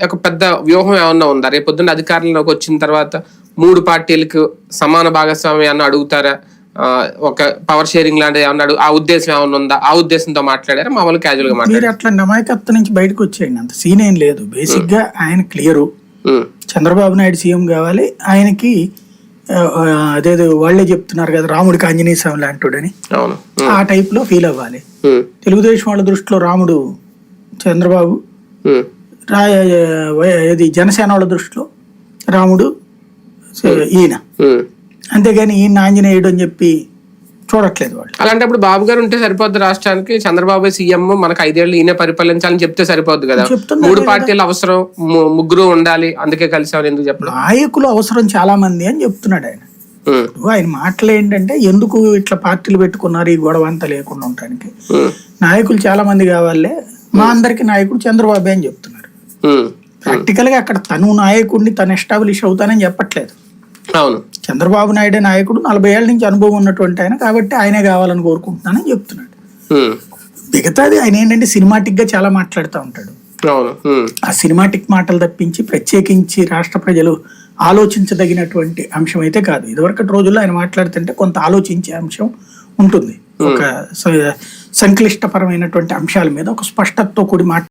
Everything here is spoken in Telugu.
ఒక పెద్ద వ్యూహం ఏమన్నా ఉందా? రేపు పొద్దున్న అధికారంలోకి వచ్చిన తర్వాత మూడు పార్టీలకు సమాన భాగస్వామ్యాన్ని అడుగుతారా? ఆ, ఒక పవర్ షేరింగ్ లాంటిది ఏమన్నా ఆ ఉద్దేశం ఏమన్నా ఉందా? ఆ ఉద్దేశంతో మాట్లాడారా? మామూలు క్యాజువల్గా మాట్లాడారు? అట్లాంటి అమాయకత్వం నుంచి బయటకు వచ్చేయండి. అంత సీన్ ఏం లేదు. బేసిక్గా ఆయన క్లియరు చంద్రబాబు నాయుడు సీఎం కావాలి. ఆయనకి అదేదో వాళ్ళే చెప్తున్నారు కదా రాముడికి ఆంజనేయ స్వామి లాంటివాడని అవును. ఆ టైప్లో ఫీల్ అవ్వాలి. తెలుగుదేశం వాళ్ళ దృష్టిలో రాముడు చంద్రబాబు. రా ఇది జనసేన వాళ్ళ దృష్టిలో రాముడు ఈయన. అంతేగాని ఈయన ఆంజనేయుడు అని చెప్పి చూడట్లేదు వాళ్ళు. అలాంటప్పుడు బాబు గారు ఉంటే సరిపోద్ది రాష్ట్రానికి చంద్రబాబు సీఎం మనకు ఐదేళ్ళు ఈయన పరిపాలించాలని చెప్తే సరిపోద్ది కదా. మూడు పార్టీలు అవసరం ముగ్గురు ఉండాలి అందుకే కలిసామని ఎందుకు చెప్పడం? నాయకులు అవసరం చాలా మంది అని చెప్తున్నాడు ఆయన. ఆయన మాటలు ఏంటంటే ఎందుకు ఇట్లా పార్టీలు పెట్టుకున్నారు ఈ గొడవ అంతా లేకుండా ఉండటానికి? ఉమ్, నాయకులు చాలా మంది కావాలే. మా అందరికి నాయకుడు చంద్రబాబు అని చెప్తున్నారు. ప్రాక్టికల్గా అక్కడ తను నాయకుడిని తను ఎస్టాబ్లిష్ అవుతానని చెప్పట్లేదు. అవును. చంద్రబాబు నాయుడే నాయకుడు నలభై ఏళ్ళ నుంచి అనుభవం ఉన్నటువంటి ఆయన కాబట్టి ఆయనే కావాలని కోరుకుంటున్నానని చెప్తున్నాడు. మిగతాది ఆయన ఏంటంటే సినిమాటిక్గా చాలా మాట్లాడుతూ ఉంటాడు. ఆ సినిమాటిక్ మాటలు తప్పించి ప్రత్యేకించి రాష్ట్ర ప్రజలు ఆలోచించదగినటువంటి అంశం అయితే కాదు. ఇదివరకటి రోజుల్లో ఆయన మాట్లాడుతుంటే కొంత ఆలోచించే అంశం ఉంటుంది. ఒక సంక్లిష్టపరమైనటువంటి అంశాల మీద ఒక స్పష్టతతో కూడి మాట్లాడు